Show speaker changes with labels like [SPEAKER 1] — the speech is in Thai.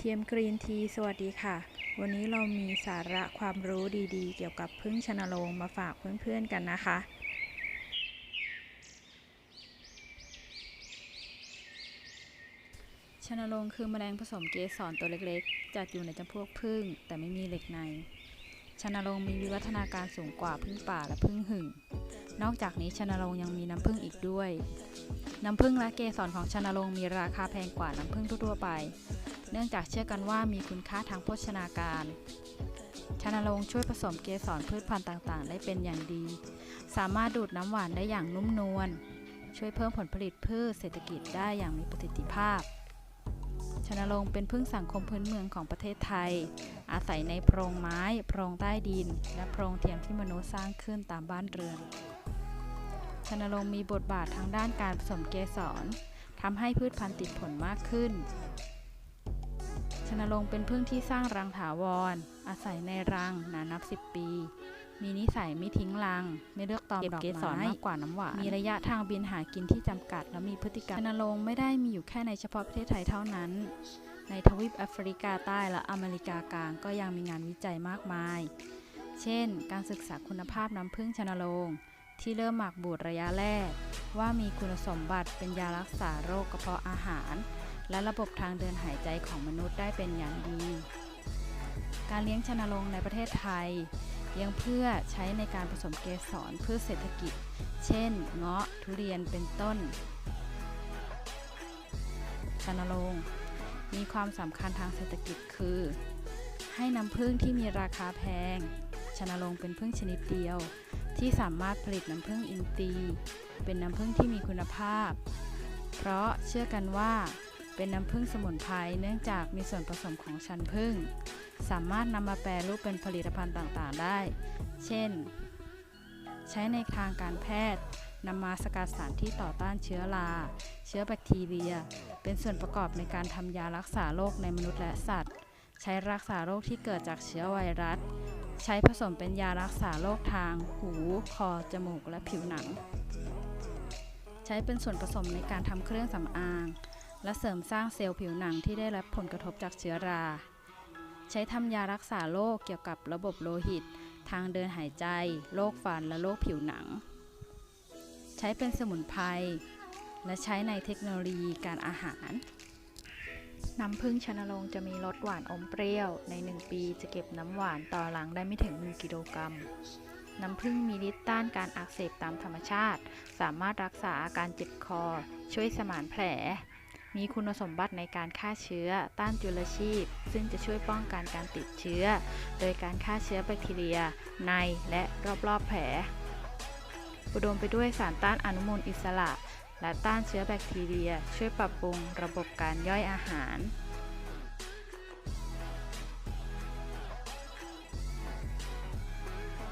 [SPEAKER 1] เทียมกรีนทีสวัสดีค่ะ วันนี้เรามีสาระความรู้ดีๆ เกี่ยวกับพึ่งชนโรงมาฝากเพื่อนๆกันนะคะ ชนโรงคือแมลงผสมเกสรตัวเล็กๆ จัดอยู่ในจำพวกผึ้งแต่ไม่มีเหล็กใน ชนโรงมีวิวัฒนาการสูงกว่าผึ้งป่าและผึ้งหึ่ง นอกจากนี้ชนโรงยังมีน้ำผึ้งอีกด้วย น้ำผึ้งและเกสรของชนโรงมีราคาแพงกว่าน้ำผึ้งทั่วไป เนื่องจากเชื่อกันว่ามีคุณค่าทางโภชนาการชนโรงช่วยผสมเกสรพืชพันธุ์ต่างๆ ได้เป็นอย่างดี สามารถดูดน้ำหวานได้อย่างนุ่มนวล ช่วยเพิ่มผลผลิตพืชเศรษฐกิจได้อย่างมีประสิทธิภาพชนรงเป็นพึ่งสังคมพื้นเมืองของประเทศไทย อาศัยในโพรงไม้ โพรงใต้ดิน และโพรงเทียมที่มนุษย์สร้างขึ้นตามบ้านเรือนชนรงมีบทบาททางด้านการผสมเกสรทำให้พืชพันธุ์ติดผลมากขึ้น ชนโรงเป็นพึ่งที่สร้างรังถาวร อาศัยในรังนานนับ10ปี มีนิสัยไม่ทิ้งรัง ไม่เลือกตอมดอกเกสรมากกว่าน้ำหวาน มีระยะทางบินหากินที่จำกัด และมีพฤติกรรมชนโรงไม่ได้มีอยู่แค่ในเฉพาะประเทศไทยเท่านั้น ในทวีปแอฟริกาใต้และอเมริกากลางก็ยังมีงานวิจัยมากมาย เช่น การศึกษาคุณภาพน้ำผึ้งชนโรงที่เริ่มหมักบูดระยะแรก ว่ามีคุณสมบัติเป็นยารักษาโรคกระเพาะอาหาร และระบบทางเดินหายใจของมนุษย์ได้เป็นอย่างดี การเลี้ยงชนโรงในประเทศไทยเลี้ยงเพื่อใช้ในการผสมเกสรเพื่อเศรษฐกิจ เช่น เงาะทุเรียนเป็นต้น ชนโรงมีความสำคัญทางเศรษฐกิจคือ ให้น้ำผึ้งที่มีราคาแพง ชนโรงเป็นผึ้งชนิดเดียว ที่สามารถผลิตน้ำผึ้งอินทรีย์เป็นน้ำผึ้งที่มีคุณภาพ เพราะเชื่อกันว่า เป็นน้ำผึ้งสมุนไพรเนื่องจากมีส่วนผสมของชันผึ้งสามารถนำมาแปรรูปเป็นผลิตภัณฑ์ต่างๆได้ เช่น ใช้ในทางการแพทย์นำมาสกัดสารที่ต่อต้านเชื้อรา เชื้อแบคทีเรีย เป็นส่วนประกอบในการทำยารักษาโรคในมนุษย์และสัตว์ ใช้รักษาโรคที่เกิดจากเชื้อไวรัส ใช้ผสมเป็นยารักษาโรคทาง หู คอ จมูก และผิวหนัง ใช้เป็นส่วนผสมในการทำเครื่องสำอาง และเสริมสร้างเซลล์ผิวหนังที่ได้รับผลกระทบจากเชื้อรา ใช้ทำยารักษาโรคเกี่ยวกับระบบโลหิต ทางเดินหายใจ โรคฟัน และโรคผิวหนัง ใช้เป็นสมุนไพร และใช้ในเทคโนโลยีการอาหาร น้ำผึ้งชนโรงจะมีรสหวานอมเปรี้ยว ใน 1 ปีจะเก็บน้ำหวานต่อหลังได้ไม่ถึง 1 กิโลกรัมน้ำผึ้งมีฤทธิ์ต้านการอักเสบตามธรรมชาติ สามารถรักษาอาการเจ็บคอ ช่วยสมานแผล มีคุณสมบัติในการฆ่าเชื้อ ต้านจุลชีพ ซึ่งจะช่วยป้องกันการติดเชื้อ โดยการฆ่าเชื้อแบคทีเรีย ในและรอบๆแผลอุดมไปด้วยสารต้านอนุมูลอิสระ และต้านเชื้อแบคทีเรีย ช่วยปรับปรุงระบบการย่อยอาหาร